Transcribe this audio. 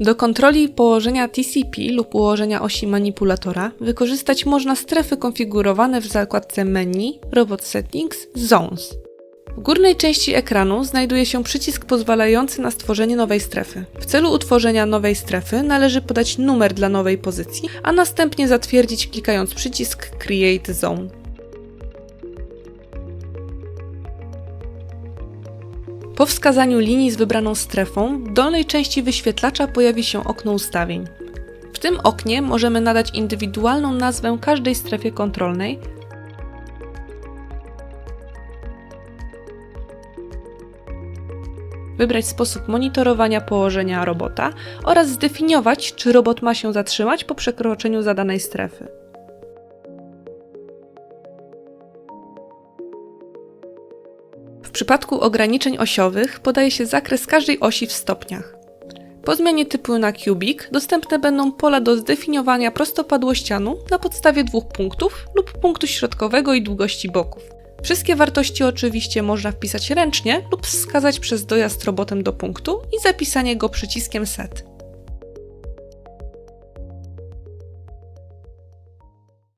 Do kontroli położenia TCP lub ułożenia osi manipulatora wykorzystać można strefy konfigurowane w zakładce menu Robot Settings Zones. W górnej części ekranu znajduje się przycisk pozwalający na stworzenie nowej strefy. W celu utworzenia nowej strefy należy podać numer dla nowej pozycji, a następnie zatwierdzić klikając przycisk Create Zone. Po wskazaniu linii z wybraną strefą, w dolnej części wyświetlacza pojawi się okno ustawień. W tym oknie możemy nadać indywidualną nazwę każdej strefie kontrolnej, wybrać sposób monitorowania położenia robota oraz zdefiniować, czy robot ma się zatrzymać po przekroczeniu zadanej strefy. Przypadku ograniczeń osiowych podaje się zakres każdej osi w stopniach. Po zmianie typu na kubik dostępne będą pola do zdefiniowania prostopadłościanu na podstawie dwóch punktów lub punktu środkowego i długości boków. Wszystkie wartości oczywiście można wpisać ręcznie lub wskazać przez dojazd robotem do punktu i zapisanie go przyciskiem set.